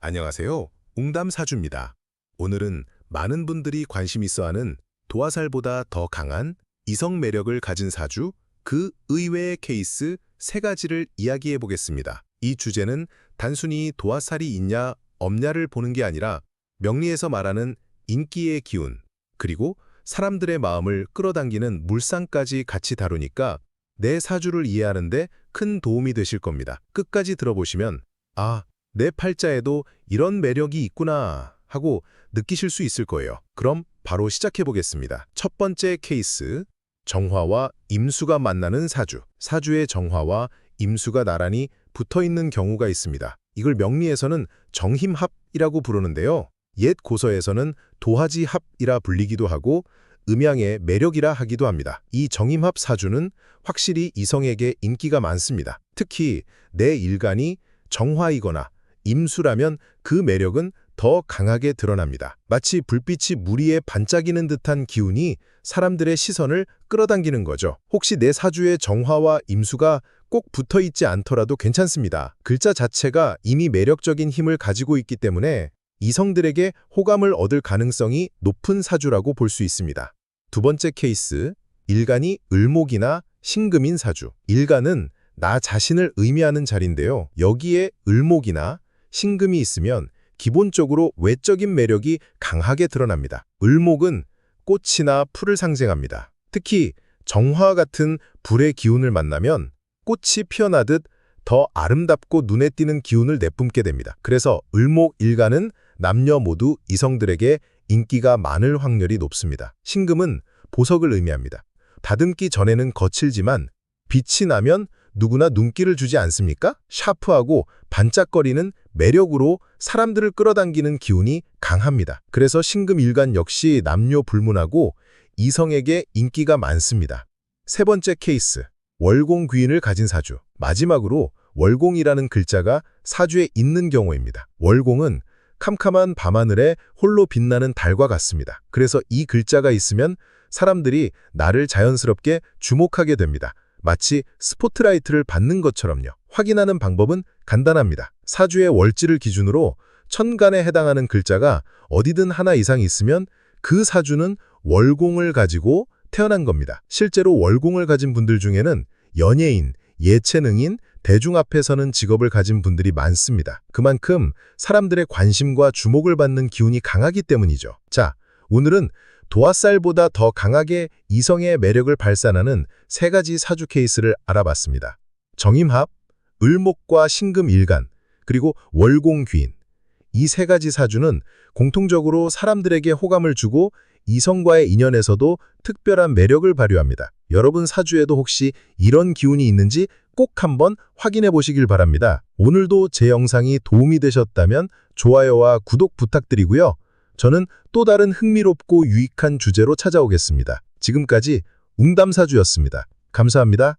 안녕하세요. 웅담사주입니다. 오늘은 많은 분들이 관심 있어 하는 도화살보다 더 강한 이성 매력을 가진 사주, 그 의외의 케이스 세 가지를 이야기해 보겠습니다. 이 주제는 단순히 도화살이 있냐, 없냐를 보는 게 아니라 명리에서 말하는 인기의 기운, 그리고 사람들의 마음을 끌어당기는 물상까지 같이 다루니까 내 사주를 이해하는데 큰 도움이 되실 겁니다. 끝까지 들어보시면 아, 내 팔자에도 이런 매력이 있구나 하고 느끼실 수 있을 거예요. 그럼 바로 시작해 보겠습니다. 첫 번째 케이스, 정화와 임수가 만나는 사주. 사주의 정화와 임수가 나란히 붙어 있는 경우가 있습니다. 이걸 명리에서는 정힘합이라고 부르는데요. 옛 고서에서는 도화지합이라 불리기도 하고 음양의 매력이라 하기도 합니다. 이 정임합 사주는 확실히 이성에게 인기가 많습니다. 특히 내 일간이 정화이거나 임수라면 그 매력은 더 강하게 드러납니다. 마치 불빛이 무리에 반짝이는 듯한 기운이 사람들의 시선을 끌어당기는 거죠. 혹시 내 사주의 정화와 임수가 꼭 붙어 있지 않더라도 괜찮습니다. 글자 자체가 이미 매력적인 힘을 가지고 있기 때문에 이성들에게 호감을 얻을 가능성이 높은 사주라고 볼 수 있습니다. 두 번째 케이스, 일간이 을목이나 신금인 사주. 일간은 나 자신을 의미하는 자리인데요. 여기에 을목이나 신금이 있으면 기본적으로 외적인 매력이 강하게 드러납니다. 을목은 꽃이나 풀을 상징합니다. 특히 정화 같은 불의 기운을 만나면 꽃이 피어나듯 더 아름답고 눈에 띄는 기운을 내뿜게 됩니다. 그래서 을목 일간은 남녀 모두 이성들에게 인기가 많을 확률이 높습니다. 신금은 보석을 의미합니다. 다듬기 전에는 거칠지만 빛이 나면 누구나 눈길을 주지 않습니까? 샤프하고 반짝거리는 매력으로 사람들을 끌어당기는 기운이 강합니다. 그래서 신금 일간 역시 남녀 불문하고 이성에게 인기가 많습니다. 세 번째 케이스, 월공 귀인을 가진 사주. 마지막으로 월공이라는 글자가 사주에 있는 경우입니다. 월공은 캄캄한 밤하늘에 홀로 빛나는 달과 같습니다. 그래서 이 글자가 있으면 사람들이 나를 자연스럽게 주목하게 됩니다. 마치 스포트라이트를 받는 것처럼요. 확인하는 방법은 간단합니다. 사주의 월지를 기준으로 천간에 해당하는 글자가 어디든 하나 이상 있으면 그 사주는 월공을 가지고 태어난 겁니다. 실제로 월공을 가진 분들 중에는 연예인, 예체능인, 대중 앞에 서는 직업을 가진 분들이 많습니다. 그만큼 사람들의 관심과 주목을 받는 기운이 강하기 때문이죠. 자, 오늘은 도화살보다 더 강하게 이성의 매력을 발산하는 세 가지 사주 케이스를 알아봤습니다. 정임합, 을목과 신금 일간, 그리고 월공귀인. 이 세 가지 사주는 공통적으로 사람들에게 호감을 주고 이성과의 인연에서도 특별한 매력을 발휘합니다. 여러분 사주에도 혹시 이런 기운이 있는지 꼭 한번 확인해 보시길 바랍니다. 오늘도 제 영상이 도움이 되셨다면 좋아요와 구독 부탁드리고요. 저는 또 다른 흥미롭고 유익한 주제로 찾아오겠습니다. 지금까지 웅담사주였습니다. 감사합니다.